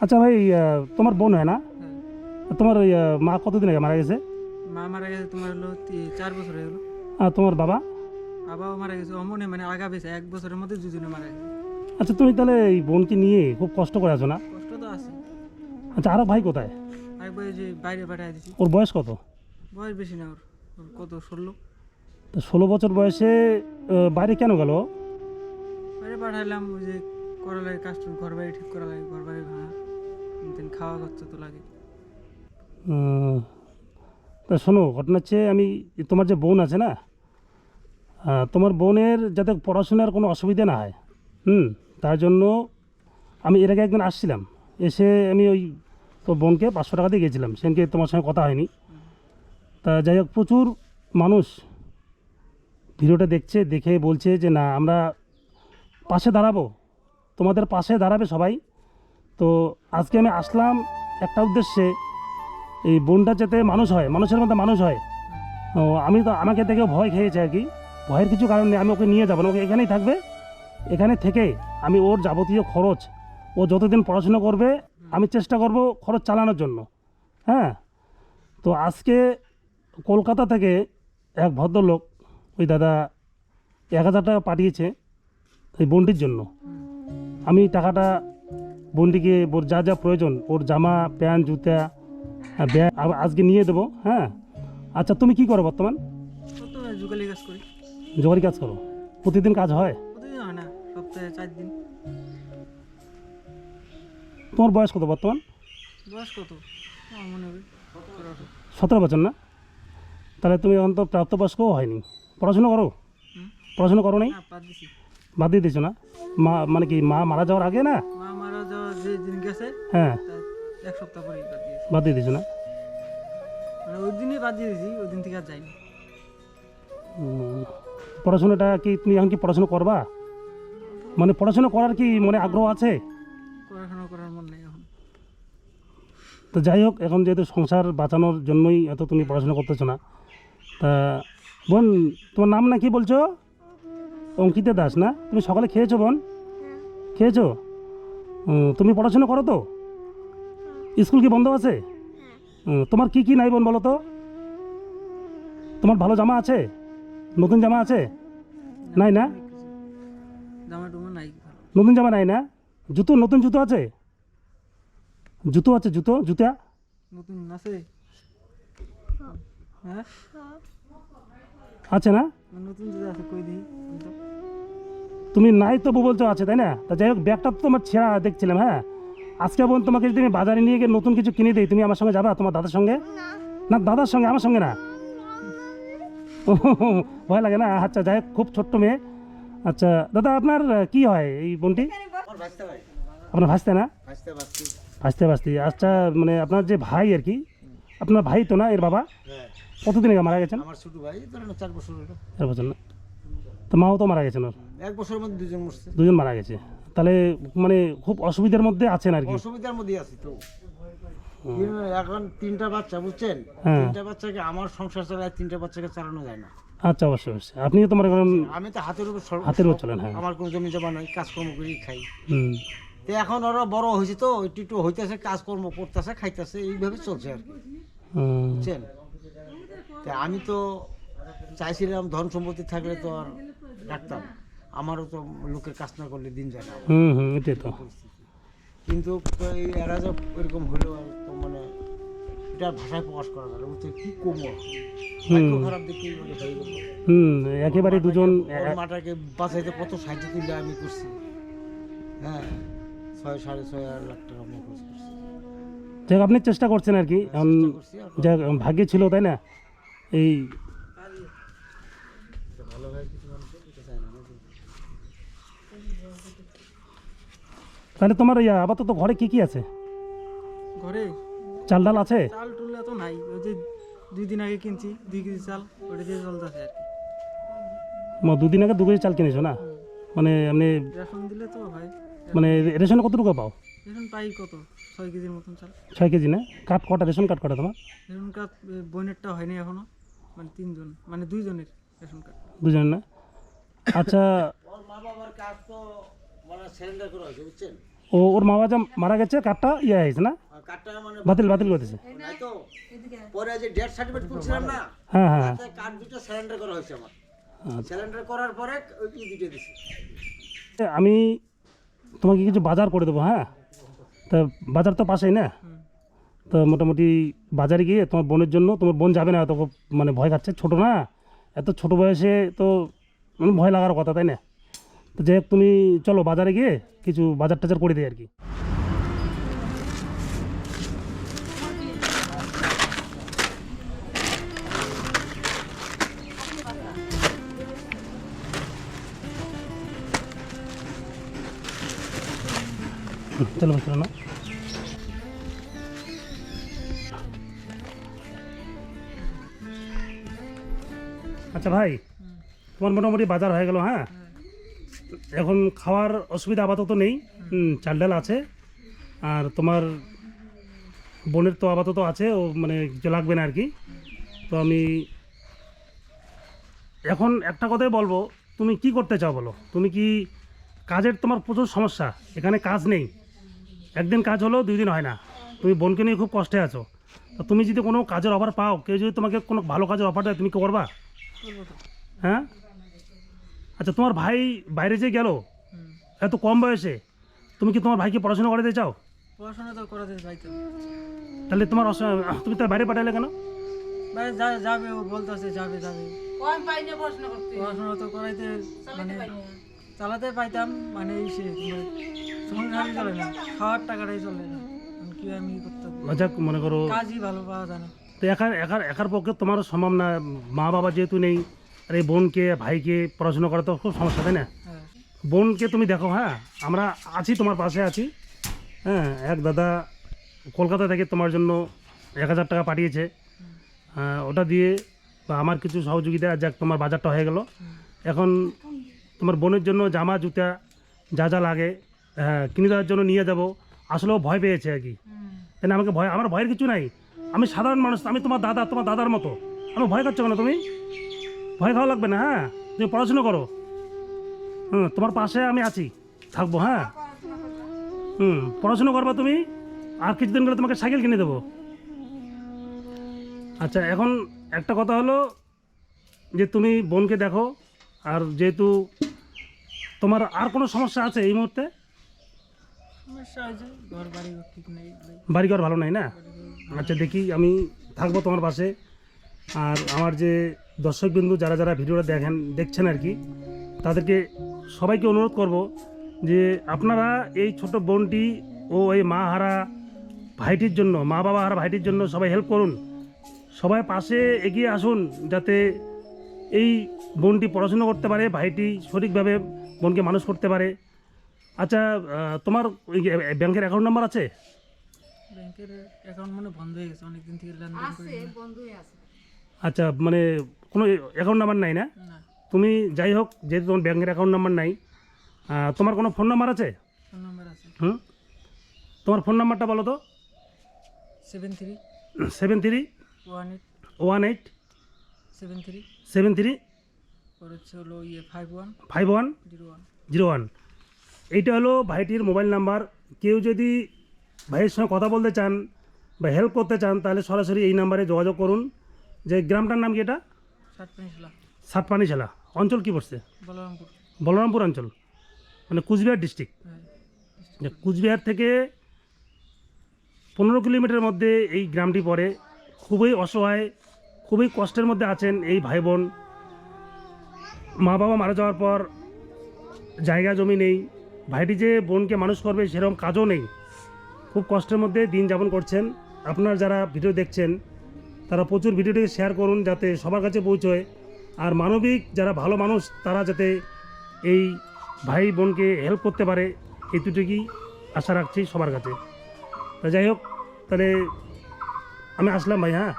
আচ্ছা ভাই তোমার বোন হয় না? হ্যাঁ। তোমার ওই, মা কতদিন আগে মারা গেছে? মা মারা গেছে তোমার হলো চার বছর হয়ে গেলো। আর তোমার বাবা? বাবাও মারা গেছে অমনে মানে আগা বেছে এক বছরের মধ্যে দুজনে মারা গেছে। আচ্ছা তুমি তাহলে এই বোনকে নিয়ে খুব কষ্ট করে আছো না? কষ্ট তো আছে। আচ্ছা আরও ভাই কোথায়? একবার যে বাইরে পাঠিয়ে দিছি। ওর বয়স কত? বয়স বেশি না ওর। ওর কত ষোলো। তো ষোলো বছর বয়সে বাইরে কেন গেল? বাইরে পাঠাইলাম ওই যে লাগে কাজ ঘর বাড়ি ঠিক করা লাগে ঘর বাড়ি ভাঙা। তেন খাওয়া তো লাগে। তা শোনো, ঘটনা হচ্ছে আমি তোমার যে বোন আছে না তোমার বোনের যাতে পড়াশোনার কোনো অসুবিধা না হয়, হুম, তার জন্য আমি এর আগে একদিন আসছিলাম, এসে আমি ওই তোর বোনকে পাঁচশো টাকা দিয়ে গেছিলাম সেদিনকে তোমার সঙ্গে কথা হয়নি। তা যাই হোক, প্রচুর মানুষ ভিডিওটা দেখছে, দেখে বলছে যে না, আমরা পাশে দাঁড়াবো, তোমাদের পাশে দাঁড়াবে সবাই। তো আজকে আমি আসলাম একটা উদ্দেশ্যে, এই বোনটা যাতে মানুষ হয়, মানুষের মধ্যে মানুষ হয়। ও আমি তো আমাকে দেখে ভয় খেয়েছে আর কি। ভয়ের কিছু কারণ নেই, আমি ওকে নিয়ে যাব না, ওকে এখানেই থাকবে। এখানে থেকে আমি ওর যাবতীয় খরচ, ও যতদিন পড়াশোনা করবে, আমি চেষ্টা করব খরচ চালানোর জন্য। হ্যাঁ? তো আজকে কলকাতা থেকে এক ভদ্রলোক, ওই দাদা এক হাজার টাকা পাঠিয়েছে এই বোনটির জন্য। আমি টাকাটা বোনটিকে ওর যা যা প্রয়োজন ওর জামা প্যান্ট জুতা ব্যাগ আজকে নিয়ে দেবো হ্যাঁ? আচ্ছা তুমি কি করো বর্তমান? কত কাজ করি। জোগাড়ি কাজ করো। প্রতিদিন কাজ হয়? প্রতিদিন হয় না সপ্তাহে চার দিন। তোমার বয়স কত বর্তমান? বয়স কত? সতেরো। বছর না? তাহলে তুমি এখন তো প্রাপ্তবয়স্কও হয়নি। পড়াশোনা করো? পড়াশোনা করো নাই? না বাদ বাদ দিয়ে দিয়েছ না? মা মানে কি মা মারা যাওয়ার আগে না? গেছে হ্যাঁ। এক সপ্তাহ পরেই বাদ দিয়েছি। বাদ দিয়ে দিয়েছ না? মানে ওই দিনই বাদ দিয়ে দিয়েছি ওই দিন থেকে আর যাইনি। পড়াশোনাটা কি তুমি এখন কি পড়াশোনা করবা? মানে পড়াশোনা করার কি মনে আগ্রহ আছে? পড়াশোনা করার মন নেই এখন। তো যাই হোক এখন যেহেতু সংসার বাঁচানোর জন্যই এত তুমি পড়াশোনা করতেছো না তা বোন তোমার নাম না কি বলছো? অঙ্কিতা দাস না? তুমি সকালে খেয়েছো বোন? খেয়েছো? উম, তুমি পড়াশোনা করো তো? স্কুল কি বন্ধ আছে? তোমার কি কি নাই বোন বলো তো? তোমার ভালো জামা আছে? নতুন জামা আছে? নাই না? নতুন জামা নাই না? জুতো নতুন জুতো আছে? জুতো আছে জুতো জুতা? নতুন আছে। আছে না? নতুন যদি আছে কই দিই? তুমি নাই তো বলছো আছে তাই না? তা যাই হোক ব্যাগটা তো তোমার ছেঁড়া দেখছিলাম হ্যাঁ? আজকে বোন তোমাকে যদি আমি বাজারে নিয়ে গিয়ে নতুন কিছু কিনে দিই তুমি আমার সঙ্গে যাবা তোমার দাদার সঙ্গে? না দাদার সঙ্গে আমার সঙ্গে না। ও, ভয় লাগে না? আচ্ছা যাই হোক খুব ছোট্ট মেয়ে। আচ্ছা দাদা আপনার কি হয় এই বোনটি? আপনার ভাসতে না? ভাসতে ভাসতে। ভাসতে ভাসতে আচ্ছা মানে আপনার যে ভাই আর কি আপনার ভাই তো না এর বাবা? হ্যাঁ। কতদিন আগে মারা গেছেন? আমার ছোট ভাই চার বছর চার বছর না? তো মাও তো মারা গেছেন ওর এক বছরের মধ্যে দুজন মরছে। দুজন মারা গেছে। তাহলে মানে খুব অসুবিধার মধ্যে আছেন আর কি। অসুবিধার মধ্যে আছি তো। এখন তিনটা বাচ্চা বুঝছেন? হ্যাঁ। তিনটা বাচ্চাকে আমার সংসার চালায় তিনটা বাচ্চাকে চালানো যায় না। আচ্ছা অবশ্যই অবশ্যই। আপনিও তো মনে করেন আমি তো হাতের উপর হাতের উপর চলেন, হ্যাঁ। আমার কোনো জমি জমা নাই কাজকর্ম করি খাই। হুম, তো এখন ওরা বড় হয়েছে তো একটু একটু হইতেছে কাজকর্ম করতেছে খাইতেছে এইভাবে চলছে আর কি। বুঝছেন? তা আমি তো চাইছিলাম ধন সম্পত্তি থাকলে তো আর রাখতাম আমারও তো লোকের কাজ না করলে দিন যায় না। হুম হুম এটাই তো। কিন্তু এই এরা যে এরকম হলো তো মানে এটা ভাষায় প্রকাশ করা গেল বুঝছে কি কমো? খারাপ দেখে হয়ে হুম একেবারে দুজন মাটাকে বাঁচাইতে কত সাহায্য তুলে আমি করছি। হ্যাঁ ছয় সাড়ে ছয় আট লাখ টাকা আমি খরচ করছি। যাই আপনি চেষ্টা করছেন আর কি। যাই ভাগ্যে ছিল তাই না? এই ভালো ভাই কিছু মানুষের দিতে চায় না নাকি? তাহলে তোমার ইয়া আপাতত ঘরে কি কি আছে? ঘরে? চাল ডাল আছে? চাল টুল তো নাই। ওই যে দুই দিন আগে কিনছি দুই কেজি চাল ওটা দিয়ে চলতেছে আর কি। ম- দুদিন আগে দু কেজি চাল কিনেছো না? মানে আপনি রেশন দিলে তো হয়। মানে রেশনে কতটুকু পাও? রেশন পাই কত? ছয় কেজির মতন চাল। ছয় কেজি না? কাঠ কটা? রেশন কাঠ কটা তোমার? রেশন কার্ড এ, বোনেরটা হয়নি এখনও। মানে তিনজন মানে দুইজনের রেশন কার্ড দুজন না? আচ্ছা ওর মা বাবার কাজ তো মানে সিলিন্ডার করা হয়েছে বুঝছেন? ও ওর মা বাবা মারা গেছে কার্ডটা ইয়ে হয়েছে না? মানে বাতিল বাতিল করতেছে নাই পরে যে ডেথ সার্টিফিকেট করছিলাম না হ্যাঁ হ্যাঁ কার্ড দুটো সারেন্ডার করা হয়েছে আমার। আচ্ছা। সারেন্ডার করার পরে ওই ই দুটো দিছি আমি তোমাকে কিছু বাজার করে দেবো হ্যাঁ? তা বাজার তো পাশেই না? তো মোটামুটি বাজারে গিয়ে তোমার বোনের জন্য তোমার বোন যাবে না তো মানে ভয় খাচ্ছে ছোটো না? এত ছোট বয়সে তো মানে ভয় লাগার কথা তাই না? তো যাই তুমি চলো বাজারে গিয়ে কিছু বাজার টাজার করে দিই আর কি। হুম, চলো চলো না। আচ্ছা ভাই তোমার মোটামুটি বাজার হয়ে গেল হ্যাঁ? এখন খাওয়ার অসুবিধা আপাতত নেই। চাল ডাল আছে। আর তোমার বোনের তো আপাতত আছে ও মানে কিছু লাগবে না আর কি তো আমি এখন একটা কথাই বলব তুমি কি করতে চাও বলো? তুমি কি কাজের তোমার প্রচুর সমস্যা এখানে কাজ নেই। একদিন কাজ হলেও দুই দিন হয় না। তুমি বোনকে নিয়ে খুব কষ্টে আছো। তো তুমি যদি কোনো কাজের অফার পাও কেউ যদি তোমাকে কোনো ভালো কাজের অফার দেয় তুমি কি করবা? হ্যাঁ? আচ্ছা তোমার ভাই বাইরে যে গেল এত কম বয়সে তুমি কি তোমার ভাইকে পড়াশোনা করাতে চাও? পড়াশোনা তো করাতে পাইতো তাহলে তোমার তুমি তার বাইরে পাঠালে কেন? ভাই যা- যাবে ও বলতেছে যাবে যাবে। কম পাই না পড়াশোনা করতে। পড়াশোনা তো করাইতে মানে চালাতে পাইতাম মানে সে সংসারই চলে না। খাওয়ার টাকাটাই চলে না। কি আমি করতাম মনে করো কাজই ভালো পাওয়া যায় না। তো একার একার একার পক্ষে তোমার সম্ভব না। মা বাবা যেহেতু নেই আর এই বোনকে ভাইকে পড়াশোনা করা তো খুব সমস্যা তাই না? হ্যাঁ। বোনকে তুমি দেখো হ্যাঁ? আমরা আছি তোমার পাশে আছি। হ্যাঁ এক দাদা কলকাতা থেকে তোমার জন্য এক হাজার টাকা পাঠিয়েছে। হ্যাঁ, ওটা দিয়ে বা আমার কিছু সহযোগিতা যাক তোমার বাজারটা হয়ে গেল। এখন তোমার বোনের জন্য জামা জুতা যা যা লাগে হ্যাঁ, কিনে দেওয়ার জন্য নিয়ে যাব। আসলে ও ভয় পেয়েছে আর কি। তাই আমাকে ভয় আমার ভয়ের কিছু নাই। আমি সাধারণ মানুষ আমি তোমার দাদা তোমার দাদার মতো। আমি ভয় খাচ্ছ কেন তুমি? ভয় খাওয়া লাগবে না হ্যাঁ? তুমি পড়াশুনো করো। হুম তোমার পাশে আমি আছি থাকব হ্যাঁ? হুম পড়াশুনো করবা তুমি আর কিছুদিন গেলে তোমাকে সাইকেল কিনে দেবো। আচ্ছা এখন একটা কথা হলো যে তুমি বোনকে দেখো আর যেহেতু তোমার আর কোনো সমস্যা আছে এই মুহূর্তে? বাড়িঘর ভালো নাই না? আচ্ছা দেখি আমি থাকব তোমার পাশে। আর আমার যে দর্শকবিন্দু যারা যারা ভিডিওটা দেখেন দেখছেন আর কি তাদেরকে সবাইকে অনুরোধ করব যে আপনারা এই ছোট বোনটি ও এই মা হারা ভাইটির জন্য মা বাবা হারা ভাইটির জন্য সবাই হেল্প করুন। সবাই পাশে এগিয়ে আসুন যাতে এই বোনটি পড়াশুনো করতে পারে ভাইটি সঠিকভাবে বোনকে মানুষ করতে পারে। আচ্ছা তোমার ওই ব্যাংকের অ্যাকাউন্ট নাম্বার আছে? ব্যাংকের অ্যাকাউন্ট মানে বন্ধ হয়ে গেছে অনেকদিন থেকে লেনদেন আছে না। বন্ধুই আছে। আচ্ছা মানে কোনো অ্যাকাউন্ট নাম্বার নাই না? তুমি যাই হোক যেহেতু তোমার ব্যাংকের অ্যাকাউন্ট নাম্বার নাই তোমার কোনো ফোন নাম্বার আছে? ফোন নাম্বার আছে। হুম? তোমার ফোন নাম্বারটা বলো তো। Seven three seven three one eight one eight seven three seven three হলো ইয়ে five one five one zero one zero one এইটা হলো ভাইটির মোবাইল নাম্বার কেউ যদি ভাইয়ের সঙ্গে কথা বলতে চান বা হেল্প করতে চান তাহলে সরাসরি এই নাম্বারে যোগাযোগ করুন। যে গ্রামটার নাম কি এটা? সাতপানি জেলা অঞ্চল কি পড়ছে? বলরামপুর। অঞ্চল। মানে কুচবিহার ডিস্ট্রিক্ট। হ্যাঁ কুচবিহার থেকে পনেরো কিলোমিটার মধ্যে এই গ্রামটি পড়ে। খুবই অসহায় খুবই কষ্টের মধ্যে আছেন এই ভাই বোন মা বাবা মারা যাওয়ার পর জায়গা জমি নেই। ভাইটি যে বোনকে মানুষ করবে সেরকম কাজও নেই। খুব কষ্টের মধ্যে দিন যাপন করছেন। আপনার যারা ভিডিও দেখছেন তারা প্রচুর ভিডিওটি শেয়ার করুন যাতে সবার কাছে পৌঁছয়। আর মানবিক যারা ভালো মানুষ, তারা যাতে এই ভাই বোনকে হেল্প করতে পারে এইটুকুই আশা রাখছি সবার কাছে। তা যাই হোক, তাহলে আমি আসলাম ভাই হ্যাঁ?